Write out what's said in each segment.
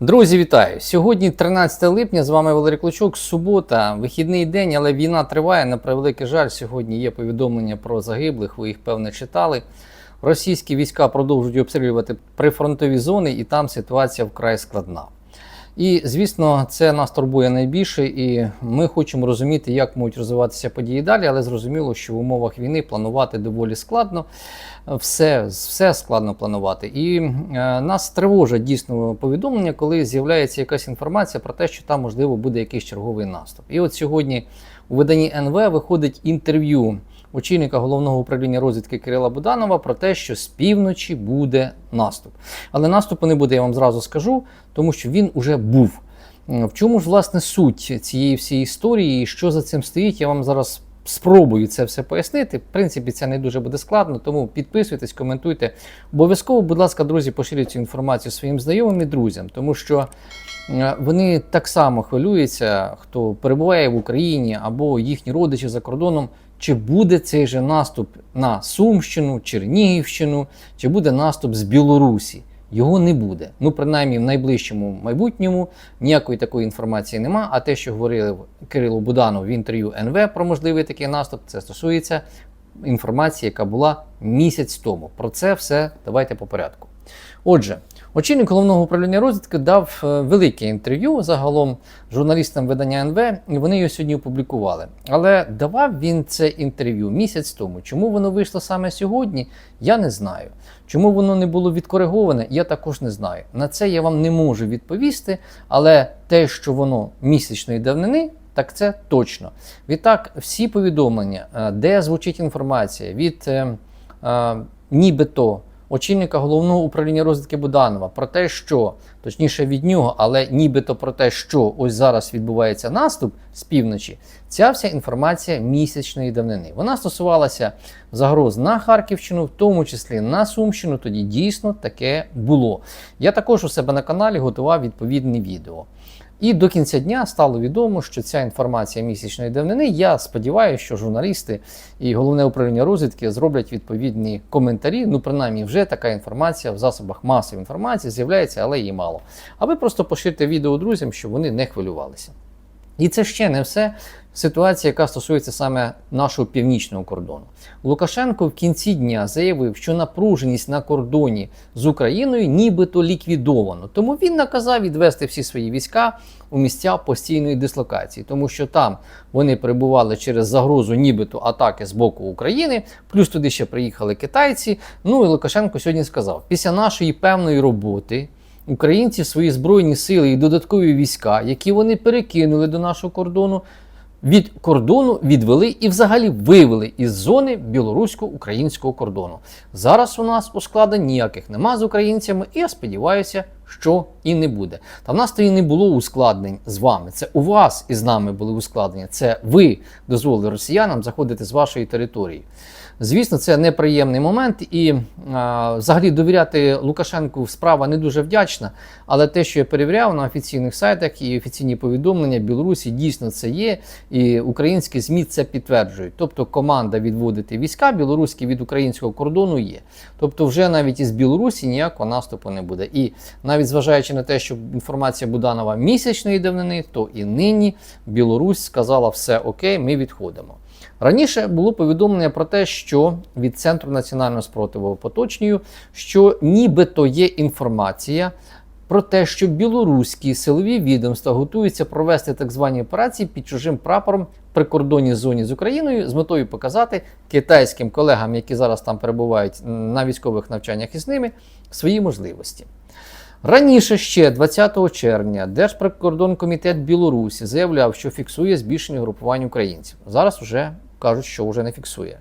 Друзі, вітаю! Сьогодні 13 липня. З вами Валерій Клочок. Субота, вихідний день, але війна триває. На превеликий жаль, сьогодні є повідомлення про загиблих. Ви їх певне читали. Російські війська продовжують обстрілювати прифронтові зони, і там ситуація вкрай складна. І звісно, це нас турбує найбільше, і ми хочемо розуміти, як можуть розвиватися події далі, але зрозуміло, що в умовах війни планувати доволі складно. Все, все складно планувати. І е, нас тривожить дійсно повідомлення, коли з'являється якась інформація про те, що там можливо буде якийсь черговий наступ. І от сьогодні у виданні НВ виходить інтерв'ю очільника головного управління розвідки Кирила Буданова про те, що з півночі буде наступ. Але наступу не буде, я вам зразу скажу, тому що він уже був. В чому ж власне суть цієї всієї історії, і що за цим стоїть, я вам зараз спробую це все пояснити. В принципі, це не дуже буде складно, тому підписуйтесь, коментуйте. Обов'язково, будь ласка, друзі, поширюйте цю інформацію своїм знайомим і друзям, тому що е, вони так само хвилюються, хто перебуває в Україні або їхні родичі за кордоном. Чи буде цей же наступ на Сумщину, Чернігівщину, чи буде наступ з Білорусі? Його не буде. Ну, принаймні, в найближчому майбутньому ніякої такої інформації нема. А те, що говорили Кирило Буданов в інтерв'ю НВ про можливий такий наступ, це стосується інформації, яка була місяць тому. Про це все давайте по порядку. Отже, очільник головного управління розвідки дав е, велике інтерв'ю загалом журналістам видання НВ, і вони його сьогодні опублікували. Але давав він це інтерв'ю місяць тому. Чому воно вийшло саме сьогодні, я не знаю. Чому воно не було відкориговане, я також не знаю. На це я вам не можу відповісти, але те, що воно місячної давнини. Так це точно. Відтак, всі повідомлення, е, де звучить інформація від е, е, нібито очільника головного управління розвідки Буданова про те, що точніше від нього, але нібито про те, що ось зараз відбувається наступ з півночі, ця вся інформація місячної давнини. Вона стосувалася загроз на Харківщину, в тому числі на Сумщину. Тоді дійсно таке було. Я також у себе на каналі готував відповідне відео. І до кінця дня стало відомо, що ця інформація місячної давнини. Я сподіваюся, що журналісти і головне управління розвідки зроблять відповідні коментарі. Ну, принаймні, вже така інформація в засобах масової інформації з'являється, але її мало. А ви просто поширте відео друзям, щоб вони не хвилювалися. І це ще не все. Ситуація, яка стосується саме нашого північного кордону. Лукашенко в кінці дня заявив, що напруженість на кордоні з Україною нібито ліквідовано. Тому він наказав відвести всі свої війська у місця постійної дислокації, тому що там вони перебували через загрозу, нібито атаки з боку України. Плюс туди ще приїхали китайці. Ну і Лукашенко сьогодні сказав: після нашої певної роботи. Українці свої збройні сили і додаткові війська, які вони перекинули до нашого кордону, від кордону відвели і взагалі вивели із зони білорусько-українського кордону. Зараз у нас ускладнень ніяких нема з українцями, і я сподіваюся, що і не буде. Та в нас то і не було ускладнень з вами. Це у вас і з нами були ускладнення. Це ви дозволили росіянам заходити з вашої території. Звісно, це неприємний момент, і а, взагалі довіряти Лукашенку справа не дуже вдячна. Але те, що я перевіряв на офіційних сайтах і офіційні повідомлення Білорусі, дійсно це є, і українські ЗМІ це підтверджують. Тобто команда відводити війська білоруські від українського кордону є. Тобто, вже навіть із Білорусі ніякого наступу не буде. І навіть зважаючи на те, що інформація Буданова місячної давнини, то і нині Білорусь сказала все окей, ми відходимо. Раніше було повідомлення про те, що від Центру національного спротиву поточнюю, що нібито є інформація про те, що білоруські силові відомства готуються провести так звані операції під чужим прапором при кордонній зоні з Україною з метою показати китайським колегам, які зараз там перебувають на військових навчаннях із ними, свої можливості. Раніше ще 20 червня Держприкордонкомітет Білорусі заявляв, що фіксує збільшення групувань українців. Зараз вже кажуть, що вже не фіксує.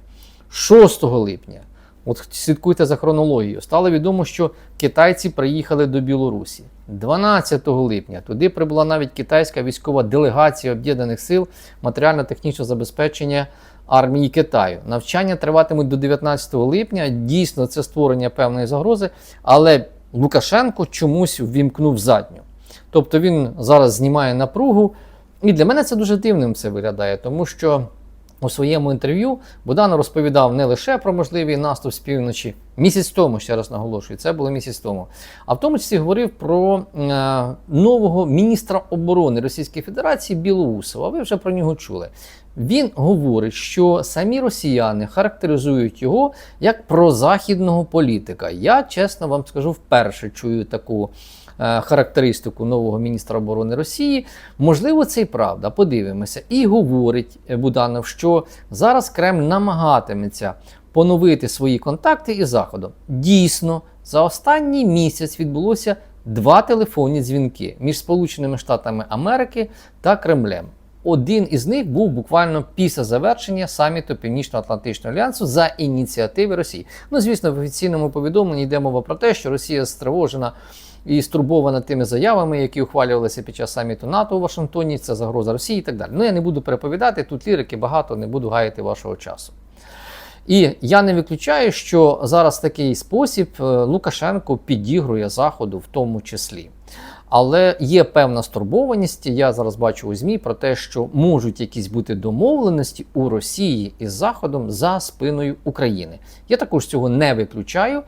6 липня, от слідкуйте за хронологією, стало відомо, що китайці приїхали до Білорусі. 12 липня туди прибула навіть китайська військова делегація Об'єднаних сил матеріально-технічного забезпечення армії Китаю. Навчання триватимуть до 19 липня. Дійсно, це створення певної загрози, але Лукашенко чомусь ввімкнув задню. Тобто він зараз знімає напругу. І для мене це дуже дивним це виглядає, тому що У своєму інтерв'ю Буданов розповідав не лише про можливий наступ з півночі, місяць тому, ще раз наголошую, це було місяць тому, а в тому числі говорив про е, нового міністра оборони Російської Федерації Білоусова. Ви вже про нього чули. Він говорить, що самі росіяни характеризують його як прозахідного політика. Я чесно вам скажу, вперше чую таку е, характеристику нового міністра оборони Росії. Можливо, це і правда. Подивимося. І говорить е, Буданов, що зараз Кремль намагатиметься поновити свої контакти із Заходом. Дійсно, за останній місяць відбулося два телефонні дзвінки між Сполученими Штатами Америки та Кремлем. Один із них був буквально після завершення саміту Північно-Атлантичного альянсу за ініціативи Росії. Ну, звісно, в офіційному повідомленні йде мова про те, що Росія стривожена і стурбована тими заявами, які ухвалювалися під час саміту НАТО у Вашингтоні. Це загроза Росії і так далі. Ну я не буду переповідати тут лірики багато, не буду гаяти вашого часу. І я не виключаю, що зараз такий спосіб е, Лукашенко підігрує Заходу в тому числі. Але є певна стурбованість. Я зараз бачу у ЗМІ про те, що можуть якісь бути домовленості у Росії із Заходом за спиною України. Я також цього не виключаю,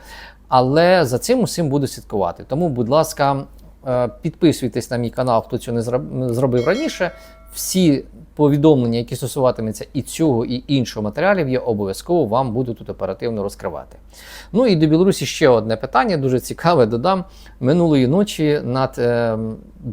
але за цим усім буду слідкувати. Тому, будь ласка, е, підписуйтесь на мій канал, хто цього не зроб- зробив раніше. Всі повідомлення, які стосуватимуться і цього, і іншого матеріалів, я обов'язково вам буду тут оперативно розкривати. Ну і до Білорусі ще одне питання, дуже цікаве. Додам минулої ночі над е,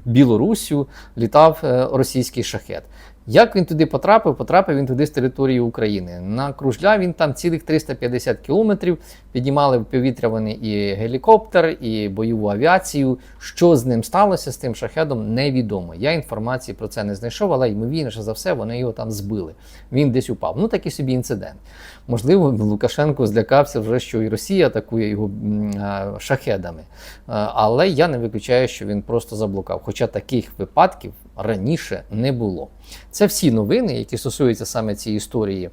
Білорусю літав е, російський шахет. Як він туди потрапив? Потрапив він туди з території України. На кружля він там цілих 350 кілометрів. Піднімали в повітря вони і гелікоптер, і бойову авіацію. Що з ним сталося з тим шахедом, невідомо. Я інформації про це не знайшов, але ймовірніше за все, вони його там збили. Він десь упав. Ну такий собі інцидент. Можливо, Лукашенко злякався вже, що і Росія атакує його шахедами. Але я не виключаю, що він просто заблукав. Хоча таких випадків раніше не було. Це всі новини, які стосуються саме цієї історії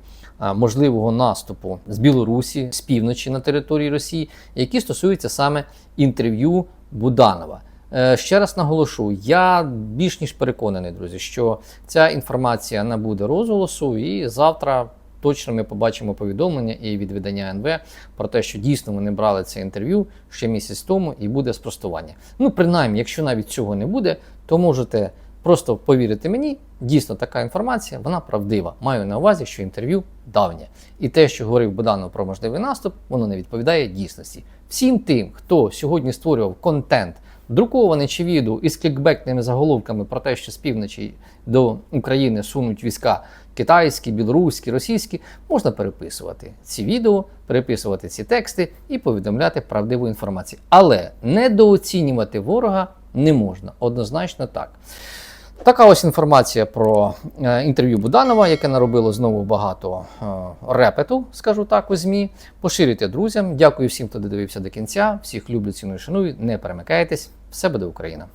можливого наступу з Білорусі, з півночі на території Росії, які стосуються саме інтерв'ю Буданова. Е, Ще раз наголошу, я більш ніж переконаний, друзі, що ця інформація набуде розголосу, і завтра точно ми побачимо повідомлення і від видання НВ про те, що дійсно вони брали це інтерв'ю ще місяць тому, і буде спростування. Ну, принаймні, якщо навіть цього не буде, то можете просто повірити мені. Дійсно, така інформація, вона правдива. Маю на увазі, що інтерв'ю давнє. І те, що говорив Буданов про можливий наступ, воно не відповідає дійсності. Всім тим, хто сьогодні створював контент, друкований чи відео із клікбекними заголовками про те, що з півночі до України сунуть війська китайські, білоруські, російські, можна переписувати ці відео, переписувати ці тексти і повідомляти правдиву інформацію. Але недооцінювати ворога не можна. Однозначно так. Така ось інформація про е, інтерв'ю Буданова, яке наробило знову багато е, репету, скажу так, у ЗМІ. Поширюйте друзям. Дякую всім, хто додивився до кінця. Всіх люблю, ціную, шаную. Не перемикайтесь. Все буде Україна!